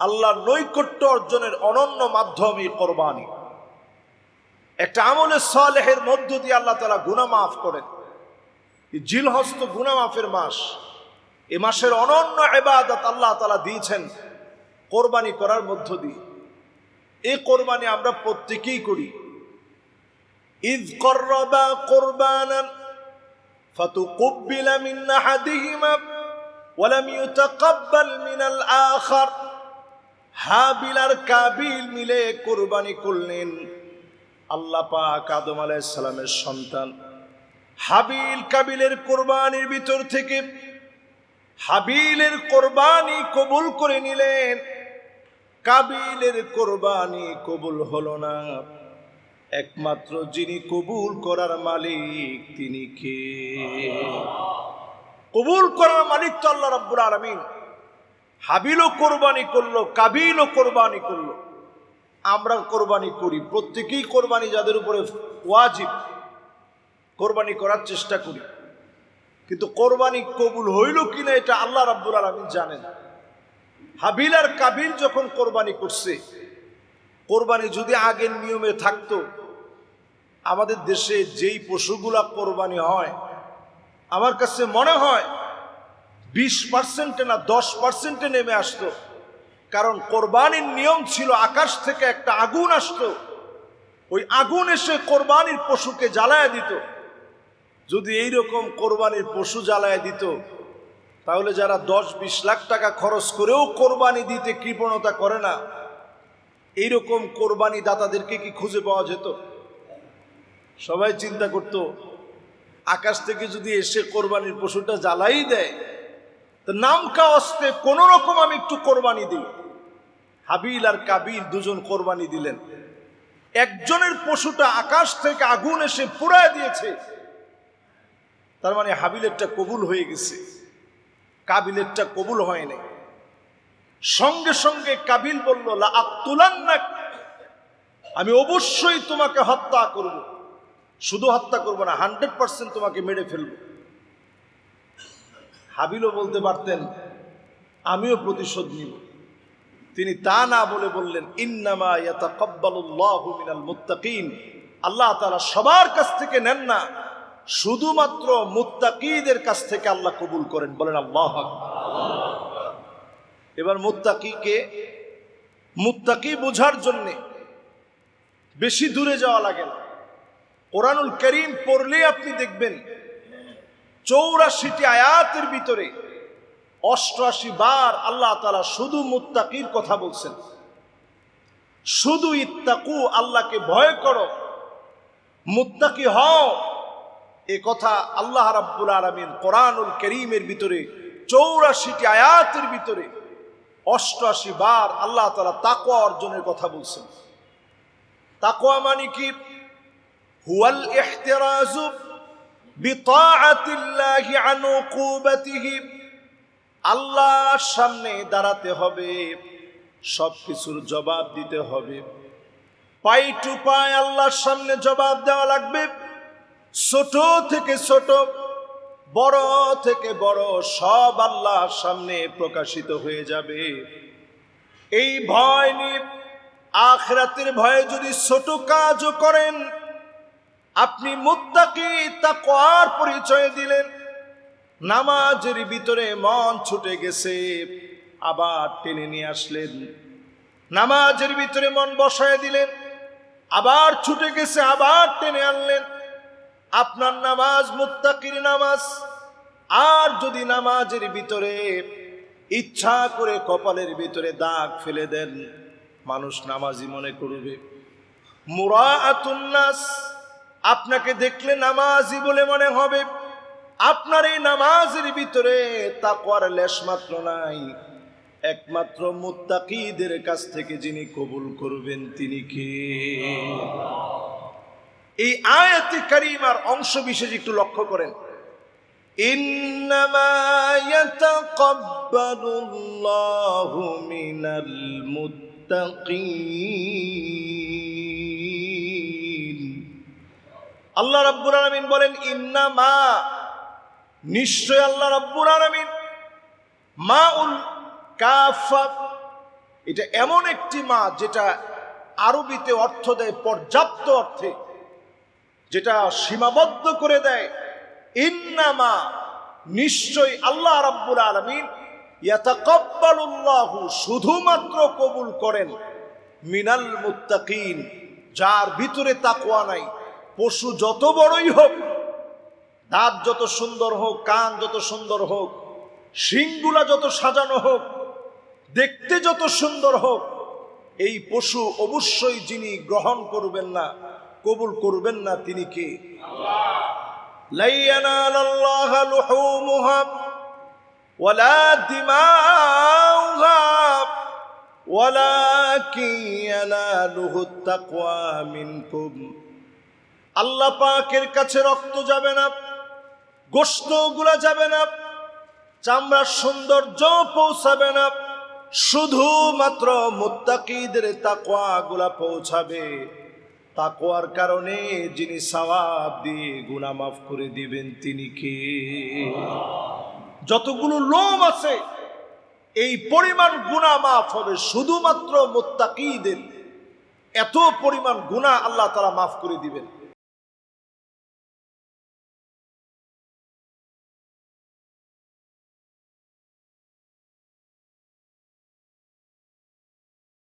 আল্লাহর নৈকট্য অর্জনের অনন্য মাধ্যম এই কোরবানি একটা আমলের সালেহের মধ্য দিয়ে আল্লাহ তালা গুনা মাফ করেন এই জিলহস্ত গুনা মাফের মাস এ মাসের অনন্য এবাদত আল্লাহ তালা দিয়েছেন কোরবানি করার মধ্য দিয়ে এই কোরবানি আমরা প্রত্যেকেই করি إذ قربا قربانا فتقبل من أحدهما ولم يتقبل من الآخر হাবিল আর কাবিল মিলে কোরবানি করলেন আল্লাহ পাক আদম আলাইসালামের সন্তান। হাবিল কাবিলের কোরবানির ভিতর থেকে হাবিলের কোরবানি কবুল করে নিলেন। কাবিলের কোরবানি কবুল হলো না। একমাত্র যিনি কবুল করার মালিক তিনি কে? কবুল করার মালিক তো আল্লাহ রাব্বুল আলামিন। হাবিলও কোরবানি করল, কাবিলও কোরবানি করল। আমরা কোরবানি করি। প্রত্যেকেই কোরবানি যাদের উপরে ওয়াজিব, কোরবানি করার চেষ্টা করি। কিন্তু কোরবানি কবুল হইল কিনা এটা আল্লাহ রাব্বুল আলামিন জানেন। হাবিল আর কাবিল যখন কোরবানি করছে, কোরবানি যদি আগের নিয়মে থাকতো, আমাদের দেশে যেই পশুগুলা কোরবানি হয়, আমার কাছে মনে হয় বিশ পার্সেন্টে না দশ পার্সেন্টে নেমে আসতো। কারণ কোরবানির নিয়ম ছিল, আকাশ থেকে একটা আগুন আসতো। ওই আগুন এসে কোরবানির পশুকে জ্বালায় দিত। যদি এইরকম কোরবানির পশু জ্বালায় দিত, তাহলে যারা দশ বিশ লাখ টাকা খরচ করেও কোরবানি দিতে কৃপণতা করে না, এইরকম কোরবানি দাতাদেরকে কি খুঁজে পাওয়া যেত? সবাই চিন্তা করত, আকাশ থেকে যদি এসে কোরবানির পশুটা জ্বালাই দেয় নামকা অস্তে কোন রকম আমি একটু কোরবানি দিই। হাবিল আর কাবিল দুজন কোরবানি দিলেন। একজনের পশুটা আকাশ থেকে আগুন এসে পুড়ায় দিয়েছে। তার মানে হাবিলেরটা কবুল হয়ে গেছে। কাবিলেরটা কবুল হয় নাই। সঙ্গে সঙ্গে কাবিল বলল আক্তুলান্নাক, আমি অবশ্যই তোমাকে হত্যা করব। শুধু হত্যা করব না, হান্ড্রেড পার্সেন্ট তোমাকে মেরে ফেলব। হাবিলও বলতে পারতেন, আমিও প্রতিশোধ নিব। তিনি তা না বলে বললেন, ইন্নামা ইয়াতাকাব্বালুল্লাহু মিনাল মুত্তাকিন। আল্লাহ তারা সবার কাছ থেকে নেন না, শুধুমাত্র মুত্তাকিদের কাছ থেকে আল্লাহ কবুল করেন। বলেন, আল্লাহ এবার মুত্তাকিকে, মুত্তাকি বোঝার জন্যে বেশি দূরে যাওয়া লাগে না। কোরআনুল করিম পড়লে আপনি দেখবেন চৌরাশিটি আয়াতের ভিতরে অষ্টআশি বার আল্লাহ তালা শুধু মুত্তাকির কথা বলছেন। শুধু ইত্তাকু, আল্লাহকে ভয় করো। মুত্তাকি হও। এ কথা আল্লাহ রাব্বুল আলমিন কোরআনুল করিমের ভিতরে, চৌরাশিটি আয়াতের ভিতরে অষ্টআশি বার আল্লাহ তালা তাকোয়া অর্জনের কথা বলছেন। তাকোয়া মানে কি? হুয়াল উকুবাতিহি আল্লাহর সামনে দাঁড়াতে হবে সব কিছুর জবাব দিতে হবে। পাই টু পাই আল্লাহর সামনে জবাব দেওয়া লাগবে। ছোট থেকে ছোট, বড় থেকে বড় সব আল্লাহর সামনে প্রকাশিত হয়ে যাবে। এই ভয় নিয়ে আখরাতের ভয়ে যদি ছোট কাজও করেন আপনি মুত্তাকি তাকওয়ার পরিচয় দিলেন। নামাজের ভিতরে মন ছুটে গেছে, আবার টেনে নিয়ে আসলেন। নামাজের ভিতরে মন বসায় দিলেন, আবার ছুটে গেছে, আবার টেনে আনলেন। আপনার নামাজ মুত্তাকির নামাজ, আর যদি নামাজের ভিতরে ইচ্ছা করে কপালের ভিতরে দাগ ফেলে দেন, মানুষ নামাজি মনে করবে। মুরাআতুন্নাস আপনাকে দেখলে নামাজি বলে মনে হবে। আপনার এই নামাজের ভিতরে তাকওয়ার লেশ মাত্র নাই। একমাত্র মুত্তাকিদের কাছ থেকে যিনি কবুল করবেন তিনি কে? এই আয়াতে কারিমার অংশ বিশেষ একটু লক্ষ্য করেন। ইয়াতাকাব্বালুল্লাহু মিনাল মুত্তাকিন। আল্লাহ রাব্বুল আলামিন বলেন, ইন্নামা নিশ্চয় আল্লাহ রাব্বুল আলামিন। মা উল কাফা, এটা এমন একটি মা যেটা আরবিতে অর্থ দেয় পর্যাপ্ত অর্থে, যেটা সীমাবদ্ধ করে দেয়। ইন্নামা নিশ্চয় আল্লাহ রাব্বুল আলামিন শুধুমাত্র কবুল করেন মিনাল মুত্তাকিন, যার ভিতরে তাকওয়া নাই। পশু যত বড়ই হোক, দাঁত যত সুন্দর হোক, কান যত সুন্দর হোক, শিংগুলা যত সাজানো হোক, দেখতে যত সুন্দর হোক, এই পশু অবশ্যই যিনি গ্রহণ করবেন না, কবুল করবেন না তিনি কে? লাই ইয়ানালাল্লাহা লুহুমুহা ওয়ালা আল্লাহ পাকের কাছে রক্ত যাবে না গোস্তগুলা যাবে না, চামড়ার সৌন্দর্য পৌঁছাবে না, শুধুমাত্র মুত্তাকিদের তাকওয়া গুলা পৌঁছাবে। তাকোয়ার কারণে যিনি সওয়াব দিয়ে গুনাহ মাফ করে দিবেন, তিনি কে? যতগুলো লোম আছে, এই পরিমাণ গুনাহ মাফ হবে, শুধুমাত্র মুত্তাকিদের এত পরিমাণ গুনাহ আল্লাহ তারা মাফ করে দিবেন।